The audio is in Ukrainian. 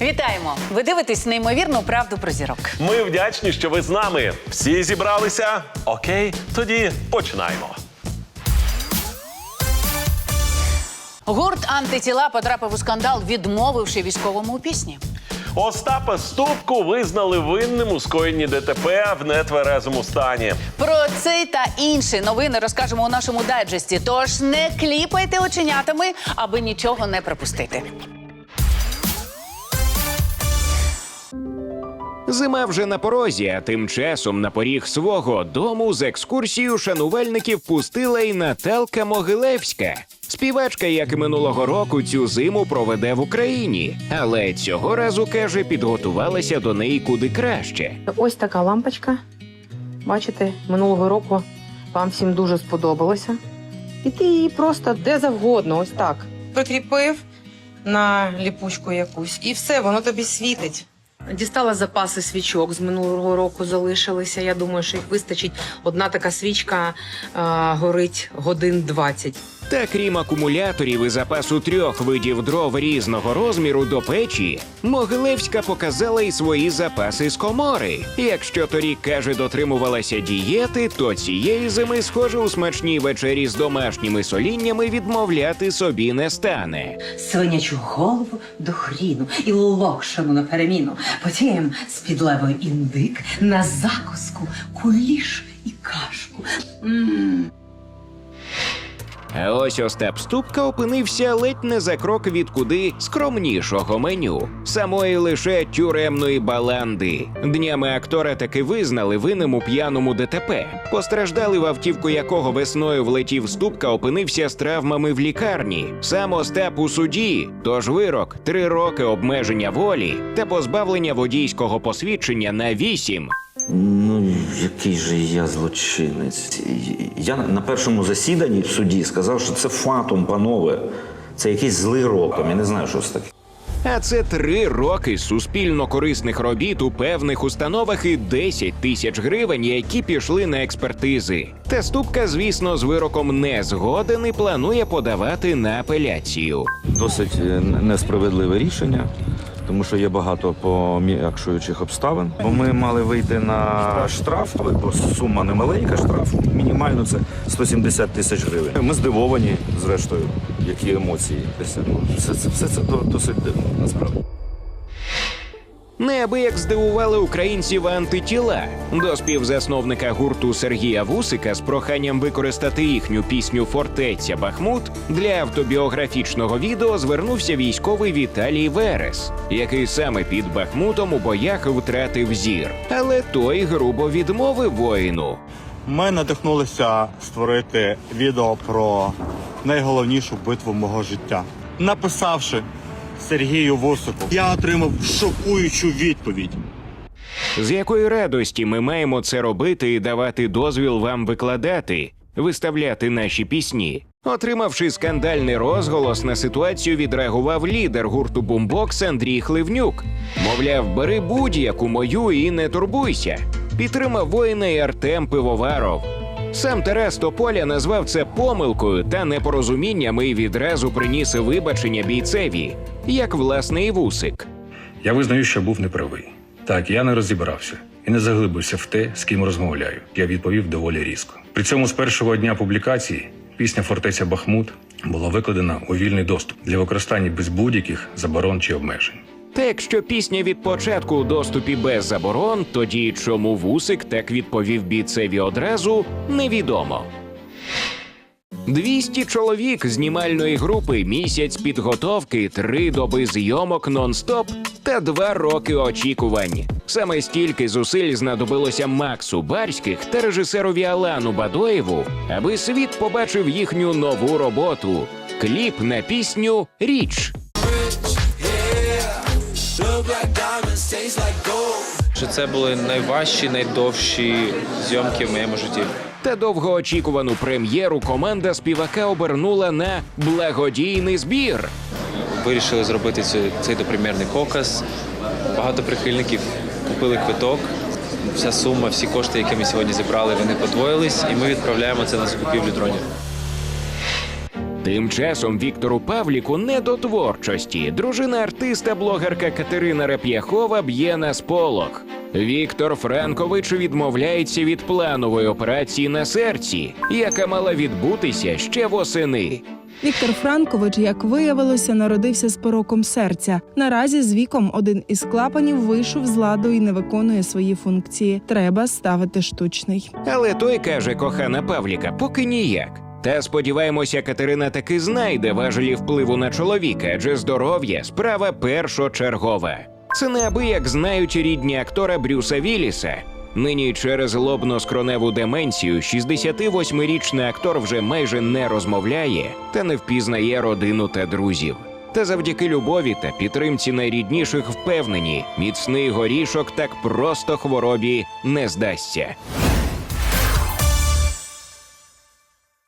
Вітаємо! Ви дивитесь неймовірну правду про зірок. Ми вдячні, що ви з нами. Всі зібралися? Окей, тоді починаємо. Гурт антитіла потрапив у скандал, відмовивши військовому у пісні. Остапа Ступку визнали винним у скоєнні ДТП в нетверезому стані. Про цей та інші новини розкажемо у нашому дайджесті. Тож не кліпайте оченятами, аби нічого не пропустити. Зима вже на порозі, а тим часом на поріг свого дому з екскурсією шанувальників пустила й Наталка Могилевська. Співачка, як і минулого року, цю зиму проведе в Україні, але цього разу каже, підготувалася до неї куди краще. Ось така лампочка. Бачите, минулого року вам всім дуже сподобалося. І ти її просто де завгодно, ось так. Прикріпив на ліпучку якусь, і все, воно тобі світить. Дістала запаси свічок з минулого року, залишилися. Я думаю, що їх вистачить. Одна така свічка а, горить годин 20. Та крім акумуляторів і запасу трьох видів дров різного розміру до печі, Могилевська показала й свої запаси з комори. Якщо торік каже, дотримувалася дієти, то цієї зими, схоже, у смачній вечері з домашніми соліннями відмовляти собі не стане. свинячу голову до хріну і локшину на переміну. Потім з підлевою індик на закуску куліш і кашку. М. А ось Остап Ступка опинився ледь не за крок від куди скромнішого меню, самої лише тюремної баланди. Днями актора таки визнали винним у п'яному ДТП. Постраждали в автівку якого весною влетів Ступка, опинився з травмами в лікарні. Сам Остап у суді. Тож вирок три роки обмеження волі та позбавлення водійського посвідчення на вісім. Ну, який же я злочинець. Я на першому засіданні в суді сказав, що це фатум, панове. Це якийсь злий роком. Я не знаю, що це таке. А це три роки суспільно корисних робіт у певних установах і 10 тисяч гривень, які пішли на експертизи. Та ступка, звісно, з вироком не згоден і планує подавати на апеляцію. Досить е, несправедливе рішення, тому що є багато пом'якшуючих обставин. Бо ми мали вийти на штраф, бо сума не маленька штраф Мінімально це 170 тисяч гривень. Ми здивовані, зрештою, які емоції. Все це все це досить дивно, насправді. Неабияк здивували українців антитіла. До співзасновника гурту Сергія Вусика з проханням використати їхню пісню Фортеця Бахмут для автобіографічного відео звернувся військовий Віталій Верес, який саме під Бахмутом у боях втратив зір. Але той грубо відмовив воїну. Ми надихнулися створити відео про найголовнішу битву мого життя. Написавши Сергію Вусику, я отримав шокуючу відповідь. З якої радості ми маємо це робити і давати дозвіл вам викладати, виставляти наші пісні. Отримавши скандальний розголос на ситуацію, відреагував лідер гурту Бумбокс Андрій Хливнюк. Мовляв, бери будь-яку мою і не турбуйся. Підтримав воїна і Артем Пивоваров. Сам Тарас Тополя назвав це помилкою та непорозумінням і відразу приніс вибачення бійцеві, як власне і вусик. Я визнаю, що був неправий. Так, я не розібрався і не заглибився в те, з ким розмовляю. Я відповів доволі різко. При цьому з першого дня публікації пісня Фортеця Бахмут була викладена у вільний доступ для використання без будь-яких заборон чи обмежень. Та якщо пісня від початку у доступі без заборон, тоді чому вусик так відповів бійцеві одразу, невідомо. 200 чоловік знімальної групи, місяць підготовки, три доби зйомок нон-стоп та два роки очікувань. Саме стільки зусиль знадобилося Максу Барських та режисерові Алану Бадоєву, аби світ побачив їхню нову роботу кліп на пісню Річ. Що це були найважчі, найдовші зйомки в моєму житті. Та довгоочікувану прем'єру команда співака обернула на благодійний збір. Вирішили зробити цю, цей допрем'єрний показ. Багато прихильників купили квиток. Вся сума, всі кошти, які ми сьогодні зібрали, вони подвоїлись, і ми відправляємо це на закупівлю дронів. Тим часом Віктору Павліку не до творчості. Дружина артиста, блогерка Катерина Реп'яхова б'є на сполох. Віктор Франкович відмовляється від планової операції на серці, яка мала відбутися ще восени. Віктор Франкович, як виявилося, народився з пороком серця. Наразі з віком один із клапанів вийшов з ладу і не виконує свої функції. Треба ставити штучний. Але той каже кохана Павліка, поки ніяк. Та сподіваємося, Катерина таки знайде важелі впливу на чоловіка, адже здоров'я справа першочергова. Це неабияк знають рідні актора Брюса Вілліса. Нині через лобно-скроневу деменцію 68-річний актор вже майже не розмовляє та не впізнає родину та друзів. Та завдяки любові та підтримці найрідніших впевнені, міцний горішок так просто хворобі не здасться.